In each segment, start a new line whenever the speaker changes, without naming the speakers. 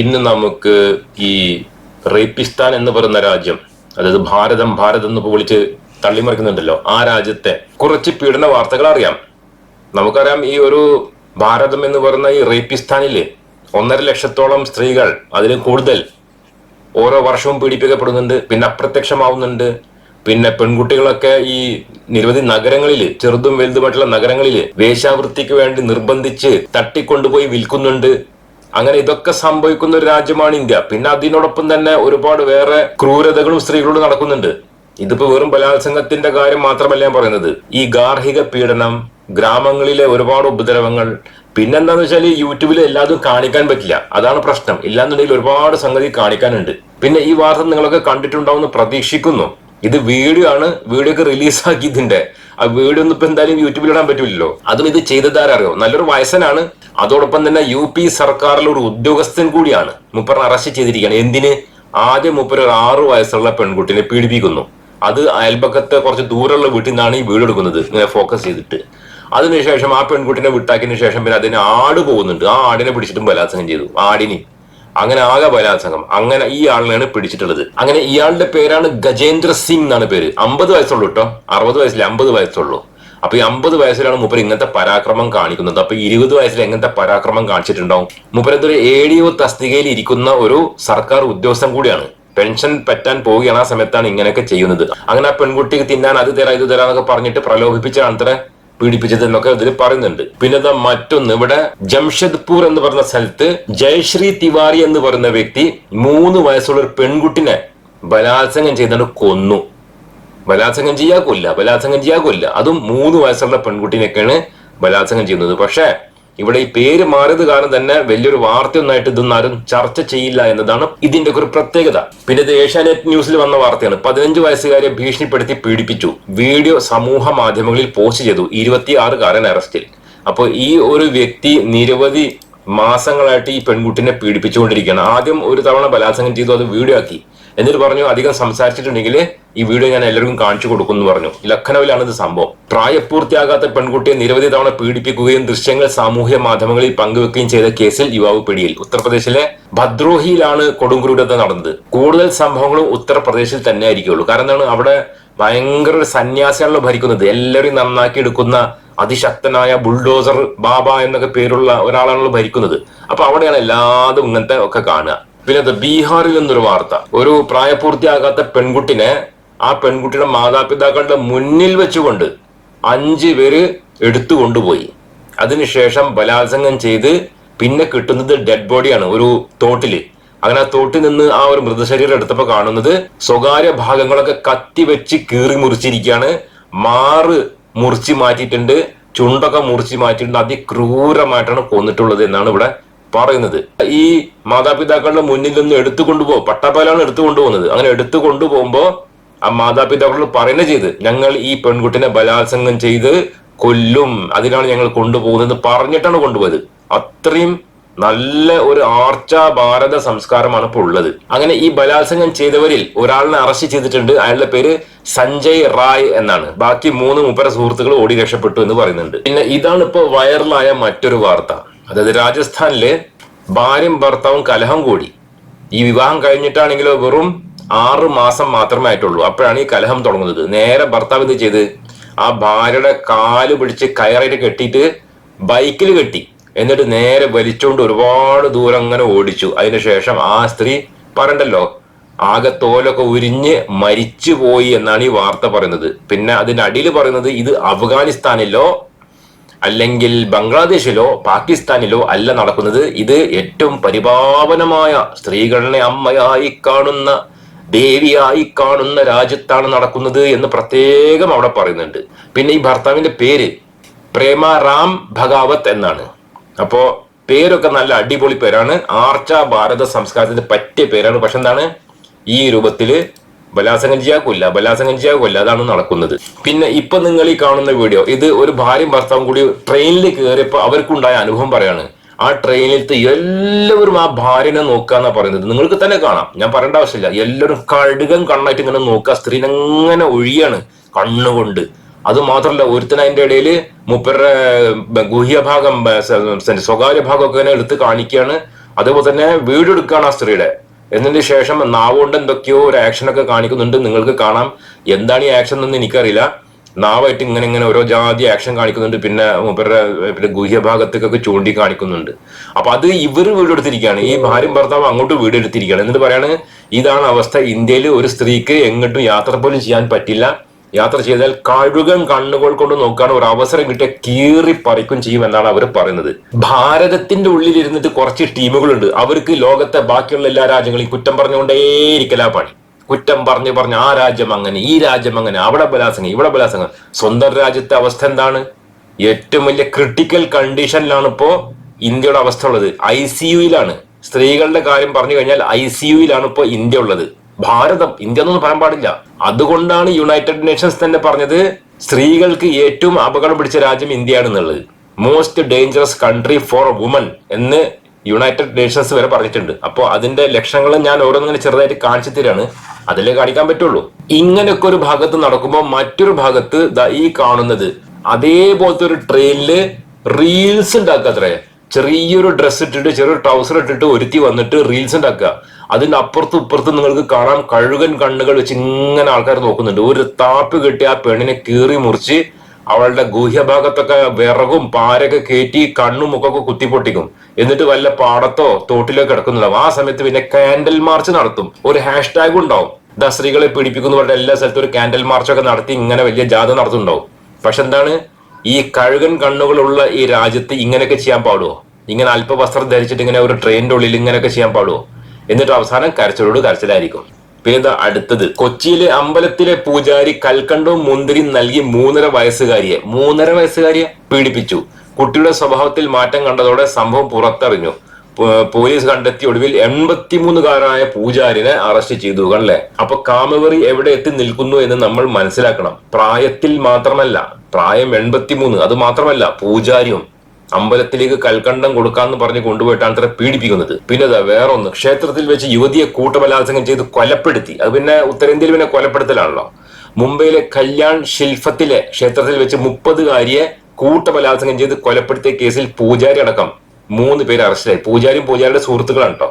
ഇന്ന് നമുക്ക് ഈ റേപ്പിസ്ഥാൻ എന്ന് പറയുന്ന രാജ്യം അതായത് ഭാരതം ഭാരതം എന്ന് വിളിച്ച് തള്ളിമറിക്കുന്നുണ്ടല്ലോ ആ രാജ്യത്തെ കുറച്ച് പീഡന വാർത്തകൾ അറിയാം. നമുക്കറിയാം ഈ ഒരു ഭാരതം എന്ന് പറയുന്ന ഈ റേപ്പിസ്ഥാനിൽ ഒന്നര ലക്ഷത്തോളം സ്ത്രീകൾ അതിൽ കൂടുതൽ ഓരോ വർഷവും പീഡിപ്പിക്കപ്പെടുന്നുണ്ട് പിന്നെ അപ്രത്യക്ഷമാവുന്നുണ്ട് പിന്നെ പെൺകുട്ടികളൊക്കെ ഈ നിരവധി നഗരങ്ങളിൽ ചെറുതും വലുതുമായിട്ടുള്ള നഗരങ്ങളിൽ വേശ്യാവൃത്തിക്ക് വേണ്ടി നിർബന്ധിച്ച് തട്ടിക്കൊണ്ടുപോയി വിൽക്കുന്നുണ്ട്. അങ്ങനെ ഇതൊക്കെ സംഭവിക്കുന്ന ഒരു രാജ്യമാണ് ഇന്ത്യ. പിന്നെ അതിനോടൊപ്പം തന്നെ ഒരുപാട് വേറെ ക്രൂരതകളും സ്ത്രീകളോട് നടക്കുന്നുണ്ട്. ഇതിപ്പോ വെറും ബലാത്സംഗത്തിന്റെ കാര്യം മാത്രമല്ല ഞാൻ പറയുന്നത്. ഈ ഗാർഹിക പീഡനം ഗ്രാമങ്ങളിലെ ഒരുപാട് ഉപദ്രവങ്ങൾ പിന്നെന്താന്ന് വെച്ചാൽ യൂട്യൂബിൽ എല്ലാതും കാണിക്കാൻ പറ്റില്ല. അതാണ് പ്രശ്നം. ഇല്ലാന്നുണ്ടെങ്കിൽ ഒരുപാട് സംഗതി കാണിക്കാനുണ്ട്. പിന്നെ ഈ വാർത്ത നിങ്ങളൊക്കെ കണ്ടിട്ടുണ്ടാവുമെന്ന് പ്രതീക്ഷിക്കുന്നു. ഇത് വീഡിയോ ആണ് വീഡിയോ ഒക്കെ റിലീസാക്കി ഇതിന്റെ ആ വീഡിയോ ഒന്നും ഇപ്പൊ എന്തായാലും യൂട്യൂബിൽ ഇടാൻ പറ്റില്ലല്ലോ അതും ഇത് ചെയ്തതാരറിയോ നല്ലൊരു വയസ്സനാണ്. അതോടൊപ്പം തന്നെ യു പി സർക്കാരിലെ ഒരു ഉദ്യോഗസ്ഥൻ കൂടിയാണ്. മുപ്പർ അറസ്റ്റ് ചെയ്തിരിക്കുകയാണ്. എന്തിന്? ആദ്യം മുപ്പർ ഒരു ആറു വയസ്സുള്ള പെൺകുട്ടിനെ പീഡിപ്പിക്കുന്നു. അത് അയൽപക്കത്തെ കുറച്ച് ദൂരമുള്ള വീട്ടിൽ നിന്നാണ് ഈ വീട് എടുക്കുന്നത്. ഇങ്ങനെ ഫോക്കസ് ചെയ്തിട്ട്. അതിനുശേഷം ആ പെൺകുട്ടിനെ വിട്ടാക്കിയതിനു ശേഷം പിന്നെ അതിന് ആട് പോകുന്നുണ്ട്. ആ ആടിനെ പിടിച്ചിട്ടും ബലാത്സംഗം ചെയ്തു. ആടിനെ. അങ്ങനെ ആകെ ബലാത്സംഗം. അങ്ങനെ ഈ ആളിനെയാണ് പിടിച്ചിട്ടുള്ളത്. അങ്ങനെ ഇയാളുടെ പേരാണ് ഗജേന്ദ്ര സിംഗ് എന്നാണ് പേര്. അമ്പത് വയസ്സുള്ളൂ കേട്ടോ. അറുപത് വയസ്സിൽ അമ്പത് വയസ്സുള്ളൂ. അപ്പൊ ഈ അമ്പത് വയസ്സിലാണ് മൂപ്പർ ഇങ്ങനത്തെ പരാക്രമം കാണിക്കുന്നത്. അപ്പൊ ഇരുപത് വയസ്സിൽ എങ്ങനത്തെ പരാക്രമം കാണിച്ചിട്ടുണ്ടാവും? മൂപ്പർ എന്തൊരു എ ഡി ഒ തസ്തികയിൽ ഇരിക്കുന്ന ഒരു സർക്കാർ ഉദ്യോഗസ്ഥൻ കൂടിയാണ്. പെൻഷൻ പറ്റാൻ പോവുകയാണ് ആ സമയത്താണ് ഇങ്ങനെയൊക്കെ ചെയ്യുന്നത്. അങ്ങനെ ആ പെൺകുട്ടിക്ക് തിന്നാൻ അത് തരാം ഇത് തരാന്നൊക്കെ പറഞ്ഞിട്ട് പ്രലോഭിപ്പിച്ചാണ് അത്ര പീഡിപ്പിച്ചത് അതിൽ പറയുന്നുണ്ട്. പിന്നെ മറ്റൊന്ന് ഇവിടെ ജംഷദ്പൂർ എന്ന് പറഞ്ഞ സ്ഥലത്ത് ജയശ്രീ തിവാരി എന്ന് പറയുന്ന വ്യക്തി മൂന്ന് വയസ്സുള്ള ഒരു പെൺകുട്ടിനെ ബലാത്സംഗം ചെയ്തുകൊണ്ട് കൊന്നു. ബലാത്സംഗം ചെയ്യാ കൊല്ല ബലാത്സംഗം ചെയ്യാ കൊല്ല. അതും മൂന്ന് വയസ്സുള്ള പെൺകുട്ടിനെയൊക്കെയാണ് ബലാത്സംഗം ചെയ്യുന്നത്. പക്ഷേ ഇവിടെ ഈ പേര് മാറിയത് കാരണം തന്നെ വലിയൊരു വാർത്തയൊന്നായിട്ട് ഇതൊന്നും ആരും ചർച്ച ചെയ്യില്ല എന്നതാണ് ഇതിന്റെ ഒരു പ്രത്യേകത. പിന്നെ ഇത് ഏഷ്യാനെറ്റ് ന്യൂസിൽ വന്ന വാർത്തയാണ്. പതിനഞ്ച് വയസ്സുകാരെ ഭീഷണിപ്പെടുത്തി പീഡിപ്പിച്ചു. വീഡിയോ സമൂഹ മാധ്യമങ്ങളിൽ പോസ്റ്റ് ചെയ്തു. ഇരുപത്തിയാറുകാരൻ അറസ്റ്റിൽ. അപ്പോൾ ഈ ഒരു വ്യക്തി നിരവധി മാസങ്ങളായിട്ട് ഈ പെൺകുട്ടിനെ പീഡിപ്പിച്ചുകൊണ്ടിരിക്കുകയാണ്. ആദ്യം ഒരു തവണ ബലാത്സംഗം ചെയ്തു അത് വീഡിയോ ആക്കി. എന്നിട്ട് പറഞ്ഞു അധികം സംസാരിച്ചിട്ടുണ്ടെങ്കിൽ ഈ വീഡിയോ ഞാൻ എല്ലാവർക്കും കാണിച്ചു കൊടുക്കും എന്ന് പറഞ്ഞു. ലഖനൌവിലാണ് ഇത് സംഭവം. പ്രായപൂർത്തിയാകാത്ത പെൺകുട്ടിയെ നിരവധി തവണ പീഡിപ്പിക്കുകയും ദൃശ്യങ്ങൾ സാമൂഹ്യ മാധ്യമങ്ങളിൽ പങ്കുവെക്കുകയും ചെയ്ത കേസിൽ യുവാവ് പിടിയിൽ. ഉത്തർപ്രദേശിലെ ഭദ്രോഹിയിലാണ് കൊടുങ്ക്രൂരത നടന്നത്. കൂടുതൽ സംഭവങ്ങളും ഉത്തർപ്രദേശിൽ തന്നെ ആയിരിക്കുള്ളൂ കാരണം എന്താണ്? അവിടെ ഭയങ്കര ഒരു സന്യാസിയാണല്ലോ ഭരിക്കുന്നത്. എല്ലാവരും നന്നാക്കി എടുക്കുന്ന അതിശക്തനായ ബുൾഡോസർ ബാബ എന്നൊക്കെ പേരുള്ള ഒരാളാണല്ലോ ഭരിക്കുന്നത്. അപ്പൊ അവിടെയാണ് എല്ലാതും ഇങ്ങനത്തെ ഒക്കെ കാണുക. പിന്നെ ബീഹാറിൽ നിന്നൊരു വാർത്ത. ഒരു പ്രായപൂർത്തിയാകാത്ത പെൺകുട്ടിനെ ആ പെൺകുട്ടിയുടെ മാതാപിതാക്കളുടെ മുന്നിൽ വെച്ചുകൊണ്ട് അഞ്ചു പേര് എടുത്തു കൊണ്ടുപോയി. അതിനുശേഷം ബലാത്സംഗം ചെയ്ത് പിന്നെ കിട്ടുന്നത് ഡെഡ് ബോഡിയാണ് ഒരു തോട്ടിൽ. അങ്ങനെ ആ തോട്ടിൽ നിന്ന് ആ ഒരു മൃതശരീരം എടുത്തപ്പോൾ കാണുന്നത് സ്വകാര്യ ഭാഗങ്ങളൊക്കെ കത്തി വെച്ച് കീറി മുറിച്ചിരിക്കുകയാണ്. മാറ് മുറിച്ച് മാറ്റിയിട്ടുണ്ട് ചുണ്ടൊക്കെ മുറിച്ച് മാറ്റിയിട്ടുണ്ട്. അതിക്രൂരമായിട്ടാണ് കൊന്നിട്ടുള്ളത് എന്നാണ് ഇവിടെ പറയുന്നത്. ഈ മാതാപിതാക്കളുടെ മുന്നിൽ നിന്ന് എടുത്തു കൊണ്ടുപോകും പട്ടാപ്പാലാണ് എടുത്തു കൊണ്ടുപോകുന്നത്. അങ്ങനെ എടുത്തു കൊണ്ടുപോകുമ്പോ ആ മാതാപിതാക്കളോട് പറയുന്നത് ചെയ്ത് ഞങ്ങൾ ഈ പെൺകുട്ടിനെ ബലാത്സംഗം ചെയ്ത് കൊല്ലും. അതിനാണ് ഞങ്ങൾ കൊണ്ടുപോകുന്നത് പറഞ്ഞിട്ടാണ് കൊണ്ടുപോയത്. അത്രയും നല്ല ഒരു ആർച്ച ഭാരത സംസ്കാരമാണ് ഇപ്പോൾ ഉള്ളത്. അങ്ങനെ ഈ ബലാത്സംഗം ചെയ്തവരിൽ ഒരാളിനെ അറസ്റ്റ് ചെയ്തിട്ടുണ്ട്. അയാളുടെ പേര് സഞ്ജയ് റായ് എന്നാണ്. ബാക്കി മൂന്ന് മുപ്പര സുഹൃത്തുക്കൾ ഓടി രക്ഷപ്പെട്ടു എന്ന് പറയുന്നുണ്ട്. പിന്നെ ഇതാണ് ഇപ്പോൾ വൈറലായ മറ്റൊരു വാർത്ത. അതായത് രാജസ്ഥാനിലെ ഭാര്യയും ഭർത്താവും കലഹം കൂടി. ഈ വിവാഹം കഴിഞ്ഞിട്ടാണെങ്കിലോ വെറും ആറ് മാസം മാത്രമേ ആയിട്ടുള്ളൂ. അപ്പോഴാണ് ഈ കലഹം തുടങ്ങുന്നത്. നേരെ ഭർത്താവ് എന്ത് ചെയ്ത്? ആ ഭാര്യയുടെ കാൽ പിടിച്ച് കയറായിട്ട് കെട്ടിയിട്ട് ബൈക്കിൽ കെട്ടി. എന്നിട്ട് നേരെ വലിച്ചുകൊണ്ട് ഒരുപാട് ദൂരം അങ്ങനെ ഓടിച്ചു. അതിനുശേഷം ആ സ്ത്രീ പറയണ്ടല്ലോ ആകെ തോലൊക്കെ ഉരിഞ്ഞ് മരിച്ചു പോയി എന്നാണ് ഈ വാർത്ത പറയുന്നത്. പിന്നെ അതിന്റെ അടിയിൽ പറയുന്നത് ഇത് അഫ്ഗാനിസ്ഥാനിലോ അല്ലെങ്കിൽ ബംഗ്ലാദേശിലോ പാകിസ്ഥാനിലോ അല്ല നടക്കുന്നത്. ഇത് ഏറ്റവും പരിപാവനമായ സ്ത്രീകളെ അമ്മയായി കാണുന്ന ദേവിയായി കാണുന്ന രാജ്യത്താണ് നടക്കുന്നത് എന്ന് പ്രത്യേകം അവിടെ പറയുന്നുണ്ട്. പിന്നെ ഈ ഭർത്താവിന്റെ പേര് പ്രേമ റാം ഭഗാവത്ത് എന്നാണ്. അപ്പോ പേരൊക്കെ നല്ല അടിപൊളി പേരാണ്. ആർച്ച ഭാരത സംസ്കാരത്തിന് പറ്റിയ പേരാണ്. പക്ഷെ എന്താണ്? ഈ രൂപത്തിൽ ബലാത്സംഗം ബലാസംഗം ചെയ്യാൻ കൊല്ല അതാണ് നടക്കുന്നത്. പിന്നെ ഇപ്പൊ നിങ്ങൾ ഈ കാണുന്ന വീഡിയോ ഇത് ഒരു ഭാര്യയും ഭർത്താവും കൂടി ട്രെയിനിൽ കയറിയപ്പോ അവർക്കുണ്ടായ അനുഭവം പറയാണ്. ആ ട്രെയിനിലത്തെ എല്ലാവരും ആ ഭാര്യനെ നോക്കാന്നാ പറയുന്നത്. നിങ്ങൾക്ക് തന്നെ കാണാം. ഞാൻ പറയേണ്ട ആവശ്യമില്ല. എല്ലാവരും കഴുകം കണ്ണായിട്ട് ഇങ്ങനെ നോക്കുക. സ്ത്രീനെങ്ങനെ ഒഴിയാണ് കണ്ണുകൊണ്ട്. അത് മാത്രമല്ല ഒരുത്തൻ അതിന്റെ ഇടയിൽ മുപ്പരുടെ ഗുഹ്യ ഭാഗം ബ- സ- സ- സ്വകാര്യ ഭാഗമൊക്കെ ഇങ്ങനെ എടുത്ത് കാണിക്കുകയാണ്. അതേപോലെ തന്നെ വീടെടുക്കുകയാണ് ആ സ്ത്രീയുടെ. എന്നതിന് ശേഷം നാവുകൊണ്ട് എന്തൊക്കെയോ ഒരു ആക്ഷനൊക്കെ കാണിക്കുന്നുണ്ട്. നിങ്ങൾക്ക് കാണാം. എന്താണ് ഈ ആക്ഷൻ എന്ന് എനിക്കറിയില്ല. നാവായിട്ട് ഇങ്ങനെ ഇങ്ങനെ ഓരോ ജാതി ആക്ഷൻ കാണിക്കുന്നുണ്ട്. പിന്നെ മൂപ്പരുടെ പിന്നെ ഗുഹ്യഭാഗത്തേക്കൊക്കെ ചൂണ്ടി കാണിക്കുന്നുണ്ട്. അപ്പൊ അത് ഇവർ വീടെടുത്തിരിക്കുകയാണ്. ഈ ഭാര്യയും ഭർത്താവ് അങ്ങോട്ട് വീടെടുത്തിരിക്കുകയാണ്. എന്നിട്ട് പറയാണ് ഇതാണ് അവസ്ഥ. ഇന്ത്യയിൽ ഒരു സ്ത്രീക്ക് എങ്ങോട്ടും യാത്ര പോലും ചെയ്യാൻ പറ്റില്ല. യാത്ര ചെയ്താൽ കഴുകൻ കണ്ണുകൾ കൊണ്ട് നോക്കാൻ ഒരു അവസരം കിട്ടിയ കീറി പറിക്കും ചെയ്യും എന്നാണ് അവർ പറയുന്നത്. ഭാരതത്തിന്റെ ഉള്ളിൽ ഇരുന്നിട്ട് കുറച്ച് ടീമുകളുണ്ട്. അവർക്ക് ലോകത്തെ ബാക്കിയുള്ള എല്ലാ രാജ്യങ്ങളെയും കുറ്റം പറഞ്ഞുകൊണ്ടേയിരിക്കലാ പണി. കുറ്റം പറഞ്ഞ് പറഞ്ഞ് ആ രാജ്യം അങ്ങനെ ഈ രാജ്യം അങ്ങനെ അവിടെ ബലാസംഗം ഇവിടെ ബലാസംഗം സ്വന്തം രാജ്യത്തെ അവസ്ഥ എന്താണ്? ഏറ്റവും വലിയ ക്രിട്ടിക്കൽ കണ്ടീഷനിലാണ് ഇപ്പോ ഇന്ത്യയുടെ അവസ്ഥ ഉള്ളത്. ഐ സി യുയിലാണ്. സ്ത്രീകളുടെ കാര്യം പറഞ്ഞു കഴിഞ്ഞാൽ ഐ സി യുയിലാണ് ഇപ്പോൾ ഇന്ത്യ ഉള്ളത്. ഭാരതം ഇന്ത്യ എന്നൊന്നും പറയാൻ പാടില്ല. അതുകൊണ്ടാണ് യുണൈറ്റഡ് നേഷൻസ് തന്നെ പറഞ്ഞത് സ്ത്രീകൾക്ക് ഏറ്റവും അപകടം പിടിച്ച രാജ്യം ഇന്ത്യയാണെന്നുള്ളത് most dangerous country for women എന്ന് യുണൈറ്റഡ് നേഷൻസ് വരെ പറഞ്ഞിട്ടുണ്ട്. അപ്പോൾ അതിന്റെ ലക്ഷങ്ങൾ ഞാൻ ഓരോന്നിങ്ങനെ ചെറുതായിട്ട് കാണിച്ചു തരാണ്. അതിലേ കാണിക്കാൻ പറ്റുള്ളൂ. ഇങ്ങനെയൊക്കെ ഒരു ഭാഗത്ത് നടക്കുമ്പോൾ മറ്റൊരു ഭാഗത്ത് ഈ കാണുന്നത്. അതേപോലത്തെ ഒരു ട്രെയിനിൽ റീൽസ് ഉണ്ടാക്കുക അത്രേ. ചെറിയൊരു ഡ്രസ്സ് ഇട്ടിട്ട് ചെറിയൊരു ട്രൗസർ ഇട്ടിട്ട് ഒരുത്തി വന്നിട്ട് റീൽസ് ഉണ്ടാക്കുക. അതിന്റെ അപ്പുറത്തും ഇപ്പുറത്തും നിങ്ങൾക്ക് കാണാം കഴുകൻ കണ്ണുകൾ വെച്ച് ഇങ്ങനെ ആൾക്കാർ നോക്കുന്നുണ്ട്. ഒരു താപ്പ് കെട്ടി ആ പെണ്ണിനെ കീറി മുറിച്ച് അവളുടെ ഗുഹ്യഭാഗത്തൊക്കെ വിറകും പാരൊക്കെ കയറ്റി കണ്ണും മുഖമൊക്കെ കുത്തിപ്പൊട്ടിക്കും. എന്നിട്ട് വല്ല പാടത്തോ തോട്ടിലോ കിടക്കുന്നുണ്ടാവും. ആ സമയത്ത് പിന്നെ കാൻഡൽ മാർച്ച് നടത്തും. ഒരു ഹാഷ് ടാഗ് ഉണ്ടാവും. ദ സ്ത്രീകളെ പീഡിപ്പിക്കുന്ന പറഞ്ഞ എല്ലാ സ്ഥലത്തും ഒരു കാൻഡൽ മാർച്ചൊക്കെ നടത്തി ഇങ്ങനെ വലിയ ജാഥ നടത്തുന്നുണ്ടാവും. പക്ഷെ എന്താണ്? ഈ കഴുകൻ കണ്ണുകളുള്ള ഈ രാജ്യത്ത് ഇങ്ങനെയൊക്കെ ചെയ്യാൻ പാടുമോ ഇങ്ങനെ അല്പവസ്ത്രം ധരിച്ചിട്ട് ഇങ്ങനെ ഒരു ട്രെയിനിന്റെ ഉള്ളിൽ ഇങ്ങനെയൊക്കെ ചെയ്യാൻ പാടുമോ എന്നിട്ട് അവസാനം കരച്ചിലോട് കരച്ചിലായിരിക്കും. പിന്നെ അടുത്തത്? കൊച്ചിയിലെ അമ്പലത്തിലെ പൂജാരി കൽക്കണ്ടവും മുന്തിരിയും നൽകി മൂന്നര വയസ്സുകാരിയെ. മൂന്നര വയസ്സുകാരിയെ പീഡിപ്പിച്ചു. കുട്ടിയുടെ സ്വഭാവത്തിൽ മാറ്റം കണ്ടതോടെ സംഭവം പുറത്തറിഞ്ഞു. പോലീസ് കണ്ടെത്തിയ ഒടുവിൽ എൺപത്തിമൂന്നുകാരനായ പൂജാരിനെ അറസ്റ്റ് ചെയ്തു അല്ലേ? അപ്പൊ കാമവെറി എവിടെ എത്തി നിൽക്കുന്നു എന്ന് നമ്മൾ മനസ്സിലാക്കണം. പ്രായത്തിൽ മാത്രമല്ല പ്രായം എൺപത്തിമൂന്ന് അത് മാത്രമല്ല പൂജാരിയും അമ്പലത്തിലേക്ക് കൽക്കണ്ടം കൊടുക്കാന്ന് പറഞ്ഞ് കൊണ്ടുപോയിട്ടാണ് അത്ര പീഡിപ്പിക്കുന്നത്. പിന്നെ ദാ വേറൊന്ന്. ക്ഷേത്രത്തിൽ വെച്ച് യുവതിയെ കൂട്ടബലാത്സംഗം ചെയ്ത് കൊലപ്പെടുത്തി. അത് പിന്നെ ഉത്തരേന്ത്യയിൽ പിന്നെ കൊലപ്പെടുത്തലാണല്ലോ. മുംബൈയിലെ കല്യാൺ ശിൽഫത്തിലെ ക്ഷേത്രത്തിൽ വെച്ച് മുപ്പതുകാരിയെ കൂട്ടബലാത്സംഗം ചെയ്ത് കൊലപ്പെടുത്തിയ കേസിൽ പൂജാരി അടക്കം മൂന്ന് പേര് അറസ്റ്റിലായി. പൂജാരിയും പൂജാരിയുടെ സുഹൃത്തുക്കളാണ് കേട്ടോ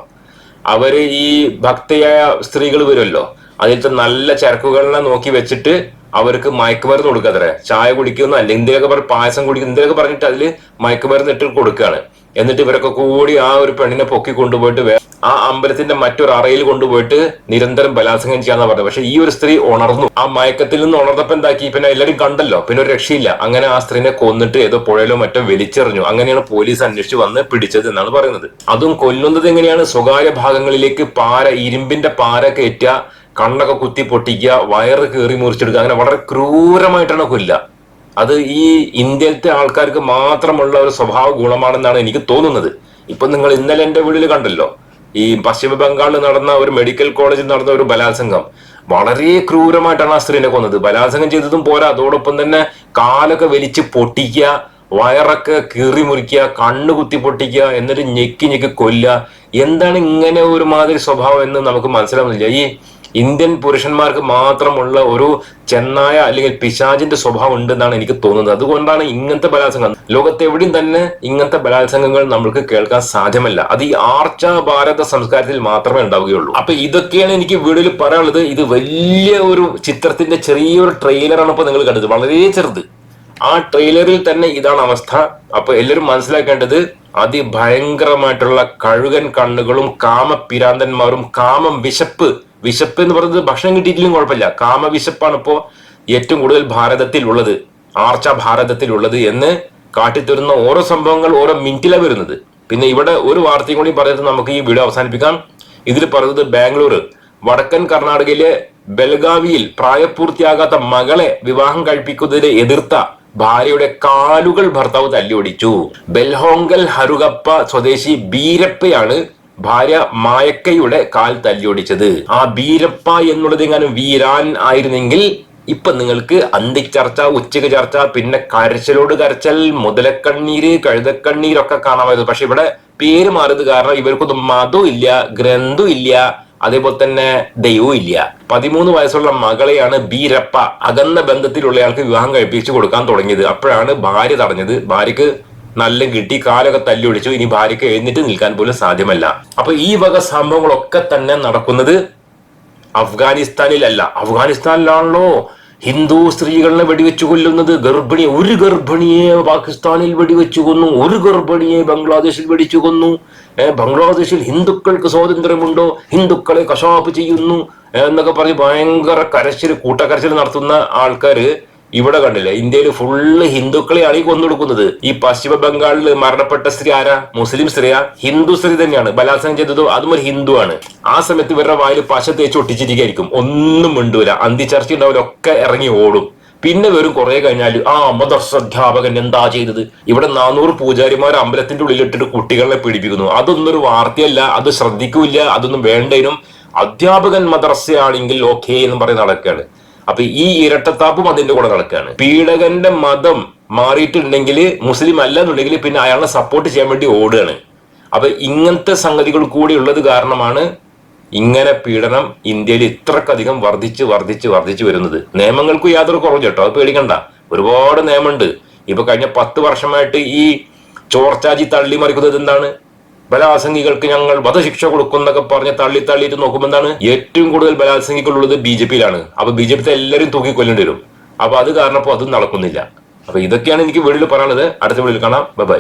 അവർ ഈ ഭക്തയായ സ്ത്രീകൾ വരുമല്ലോ. അതിലത്തെ നല്ല ചരക്കുകളെ നോക്കി വെച്ചിട്ട് അവർക്ക് മയക്കുമരുന്ന് കൊടുക്കാത്ര ചായ കുടിക്കുന്നു അല്ലെങ്കിൽ എന്തിനൊക്കെ പറഞ്ഞ് പായസം കുടിക്കുന്നു എന്തിനൊക്കെ പറഞ്ഞിട്ട് അതിൽ മയക്കുമരുന്ന് ഇട്ട് കൊടുക്കുകയാണ്. എന്നിട്ട് ഇവരൊക്കെ കൂടി ആ ഒരു പെണ്ണിനെ പൊക്കി കൊണ്ടുപോയിട്ട് ആ അമ്പലത്തിന്റെ മറ്റൊരു അറയിൽ കൊണ്ടുപോയിട്ട് നിരന്തരം ബലാത്സംഗം ചെയ്യാന്ന് പറഞ്ഞത്. പക്ഷെ ഈ ഒരു സ്ത്രീ ഉണർന്നു. ആ മയക്കത്തിൽ നിന്ന് ഉണർന്നപ്പോ എന്താക്കി? പിന്നെ എല്ലാരും കണ്ടല്ലോ. പിന്നെ ഒരു രക്ഷയില്ല. അങ്ങനെ ആ സ്ത്രീനെ കൊന്നിട്ട് ഏതോ പുഴയിലോ മറ്റോ വലിച്ചെറിഞ്ഞു. അങ്ങനെയാണ് പോലീസ് അന്വേഷിച്ച് വന്ന് പിടിച്ചത് എന്നാണ് പറയുന്നത്. അതും കൊല്ലുന്നത് എങ്ങനെയാണ്? സ്വകാര്യ ഭാഗങ്ങളിലേക്ക് പാര ഇരുമ്പിന്റെ പാര കയറ്റ കണ്ണൊക്കെ കുത്തി പൊട്ടിക്കുക വയറ് കീറി മുറിച്ചെടുക്കുക അങ്ങനെ വളരെ ക്രൂരമായിട്ടാണ് കൊല്ലുക. അത് ഈ ഇന്ത്യയിലത്തെ ആൾക്കാർക്ക് മാത്രമുള്ള ഒരു സ്വഭാവ ഗുണമാണെന്നാണ് എനിക്ക് തോന്നുന്നത്. ഇപ്പൊ നിങ്ങൾ ഇന്നലെ എന്റെ വീട്ടിൽ കണ്ടല്ലോ ഈ പശ്ചിമ ബംഗാളിൽ നടന്ന ഒരു മെഡിക്കൽ കോളേജിൽ നടന്ന ഒരു ബലാത്സംഗം. വളരെ ക്രൂരമായിട്ടാണ് ആ സ്ത്രീനെ കൊന്നത്. ബലാത്സംഗം ചെയ്തതും പോരാ. അതോടൊപ്പം തന്നെ കാലൊക്കെ വലിച്ച് പൊട്ടിക്കുക വയറൊക്കെ കീറി മുറിക്കുക കണ്ണ് കുത്തി പൊട്ടിക്കുക എന്നിട്ട് ഞെക്കി ഞെക്കി കൊല്ലുക. എന്താണ് ഇങ്ങനെ ഒരു മാതിരി സ്വഭാവം എന്ന് നമുക്ക് മനസ്സിലാവുന്നില്ല. ഈ ഇന്ത്യൻ പുരുഷന്മാർക്ക് മാത്രമുള്ള ഒരു ചെന്നായ അല്ലെങ്കിൽ പിശാചിന്റെ സ്വഭാവം ഉണ്ടെന്നാണ് എനിക്ക് തോന്നുന്നത്. അതുകൊണ്ടാണ് ഇങ്ങനത്തെ ബലാത്സംഗം. ലോകത്ത് എവിടെയും തന്നെ ഇങ്ങനത്തെ ബലാത്സംഗങ്ങൾ നമ്മൾക്ക് കേൾക്കാൻ സാധ്യമല്ല. അത് ഈ ആർച്ച ഭാരത സംസ്കാരത്തിൽ മാത്രമേ ഉണ്ടാവുകയുള്ളൂ. അപ്പൊ ഇതൊക്കെയാണ് എനിക്ക് വീഡിയോയിൽ പറയാനുള്ളത്. ഇത് വലിയ ഒരു ചിത്രത്തിന്റെ ചെറിയൊരു ട്രെയിലറാണ് ഇപ്പൊ നിങ്ങൾ കണ്ടത്. വളരെ ചെറുത്. ആ ട്രെയിലറിൽ തന്നെ ഇതാണ് അവസ്ഥ. അപ്പൊ എല്ലാവരും മനസ്സിലാക്കേണ്ടത് അതിഭയങ്കരമായിട്ടുള്ള കഴുകൻ കണ്ണുകളും കാമപിരാന്തന്മാരും കാമം വിശപ്പ് വിശപ്പ് എന്ന് പറയുന്നത് ഭക്ഷണം കിട്ടിയിട്ടില്ലെങ്കിൽ കുഴപ്പമില്ല. കാമവിശപ്പാണ് ഇപ്പോൾ ഇപ്പോ ഏറ്റവും കൂടുതൽ ഭാരതത്തിൽ ഉള്ളത് ആർച്ച ഭാരതത്തിൽ ഉള്ളത് എന്ന് കാട്ടിത്തരുന്ന ഓരോ സംഭവങ്ങൾ ഓരോ മിനിറ്റിലാണ് വരുന്നത്. പിന്നെ ഇവിടെ ഒരു വാർത്തയും കൂടി പറയുന്നത് നമുക്ക് ഈ വീഡിയോ അവസാനിപ്പിക്കാം. ഇതിൽ പറയുന്നത് ബാംഗ്ലൂർ വടക്കൻ കർണാടകയിലെ ബെൽഗാവിയിൽ പ്രായപൂർത്തിയാകാത്ത മകളെ വിവാഹം കഴിപ്പിക്കുന്നതിനെ എതിർത്ത ഭാര്യയുടെ കാലുകൾ ഭർത്താവ് തല്ലിയൊടിച്ചു. ബെൽഹോങ്കൽ ഹരുകപ്പ സ്വദേശി ബീരപ്പയാണ് ഭാര്യ മായക്കയുടെ കാൽ തല്ലിയൊടിച്ചത്. ആ ബീരപ്പ എന്നുള്ളത് എങ്ങാനും വീരാൻ ആയിരുന്നെങ്കിൽ ഇപ്പൊ നിങ്ങൾക്ക് അന്തിച്ചർച്ച ഉച്ചയ്ക്ക് ചർച്ച പിന്നെ കരച്ചലോട് കരച്ചൽ മുതലക്കണ്ണീര് കഴുതക്കണ്ണീരൊക്കെ കാണാമായിരുന്നു പക്ഷെ ഇവിടെ പേര് മാറിയത് കാരണം ഇവർക്കൊന്നും മതവും ഇല്ല ഗ്രന്ഥവും ഇല്ല അതേപോലെ തന്നെ ദൈവവും ഇല്ല. പതിമൂന്ന് വയസ്സുള്ള മകളെയാണ് ബീരപ്പ അകന്ന ബന്ധത്തിലുള്ളയാൾക്ക് വിവാഹം കഴിപ്പിച്ചു കൊടുക്കാൻ തുടങ്ങിയത്. അപ്പോഴാണ് ഭാര്യ തടഞ്ഞത്. ഭാര്യക്ക് നല്ല കിട്ടി കാലൊക്കെ തല്ലി ഒടിച്ചു ഇനി ഭാര്യയ്ക്ക് എഴുന്നേറ്റ് നിൽക്കാൻ പോലും സാധ്യമല്ല. അപ്പൊ ഈ വക സംഭവങ്ങളൊക്കെ തന്നെ നടക്കുന്നത് അഫ്ഗാനിസ്ഥാനിലല്ല. അഫ്ഗാനിസ്ഥാനിലാണല്ലോ ഹിന്ദു സ്ത്രീകളെ വെടിവെച്ചു കൊല്ലുന്നത്. ഗർഭിണി ഒരു ഗർഭിണിയെ പാകിസ്ഥാനിൽ വെടിവെച്ചു കൊന്നു. ഒരു ഗർഭിണിയെ ബംഗ്ലാദേശിൽ വെടിച്ചു കൊന്നു. ബംഗ്ലാദേശിൽ ഹിന്ദുക്കൾക്ക് സ്വാതന്ത്ര്യമുണ്ടോ? ഹിന്ദുക്കളെ കശാപ്പ് ചെയ്യുന്നു. എന്നൊക്കെ പറഞ്ഞ് ഭയങ്കര കരച്ചിൽ കൂട്ടക്കരച്ചിൽ നടത്തുന്ന ആൾക്കാര് ഇവിടെ കണ്ടില്ലേ? ഇന്ത്യയിൽ ഫുള്ള് ഹിന്ദുക്കളെയാണ് ഈ കൊന്നൊടുക്കുന്നത്. ഈ പശ്ചിമ ബംഗാളിൽ മരണപ്പെട്ട സ്ത്രീ ആരാ? മുസ്ലിം സ്ത്രീയാ. ഹിന്ദു സ്ത്രീ തന്നെയാണ്. ബലാത്സംഗം ചെയ്തതും അതും ഒരു ഹിന്ദു ആണ് ആ സമയത്ത് ഇവരുടെ വായിൽ പശ തേച്ച് ഒട്ടിച്ചിരിക്കായിരിക്കും ഒന്നും മിണ്ടൂല. അന്തി ചർച്ച ഉണ്ടാവലൊക്കെ ഇറങ്ങി ഓടും. പിന്നെ വരും കുറെ കഴിഞ്ഞാൽ ആ മതശ്രദ്ധാപകൻ എന്താ ചെയ്തത്? ഇവിടെ നാനൂറ് പൂജാരിമാർ അമ്പലത്തിന്റെ ഉള്ളിലിട്ടിട്ട് കുട്ടികളെ പീഡിപ്പിക്കുന്നു. അതൊന്നും ഒരു വാർത്തയല്ല. അത് ശ്രദ്ധിക്കൂല അതൊന്നും വേണ്ടതിനും അധ്യാപകൻ മദർസയാണെങ്കിൽ ഓക്കെ എന്ന് പറയുന്ന നടക്കുകയാണ് അപ്പൊ ഈ ഇരട്ടത്താപ്പും അതിന്റെ കൂടെ നടക്കുകയാണ് പീഡകന്റെ മതം മാറിയിട്ടുണ്ടെങ്കിൽ മുസ്ലിം അല്ല എന്നുണ്ടെങ്കിൽ പിന്നെ അയാളെ സപ്പോർട്ട് ചെയ്യാൻ വേണ്ടി ഓടുകയാണ്. അപ്പൊ ഇങ്ങനത്തെ സംഗതികൾ കൂടി ഉള്ളത് കാരണമാണ് ഇങ്ങനെ പീഡനം ഇന്ത്യയിൽ ഇത്രക്കധികം വർദ്ധിച്ച് വർദ്ധിച്ച് വർദ്ധിച്ചു വരുന്നത്. നിയമങ്ങൾക്ക് യാതൊരു കുറവ് കേട്ടോ. അത് പേടിക്കണ്ട. ഒരുപാട് നിയമമുണ്ട്. ഇപ്പൊ കഴിഞ്ഞ പത്ത് വർഷമായിട്ട് ഈ ചോർച്ചാജി തള്ളി മറിക്കുന്നത് എന്താണ്? ബലാത്സംഗികൾക്ക് ഞങ്ങൾ വധശിക്ഷ കൊടുക്കുന്നൊക്കെ പറഞ്ഞ് തള്ളി തള്ളിയിട്ട് നോക്കുമ്പോൾ എന്താണ്? ഏറ്റവും കൂടുതൽ ബലാത്സംഗികൾ ഉള്ളത് ബി ജെ പിയിലാണ്. അപ്പൊ ബി ജെ പി എല്ലാവരും തൂക്കി കൊല്ലേണ്ടി വരും. അപ്പൊ അത് കാരണം അപ്പോൾ അതും നടക്കുന്നില്ല. അപ്പൊ ഇതൊക്കെയാണ് എനിക്ക് വീട്ടിൽ പറയാനുള്ളത്. അടുത്ത വീട്ടിൽ കാണാം. ബൈ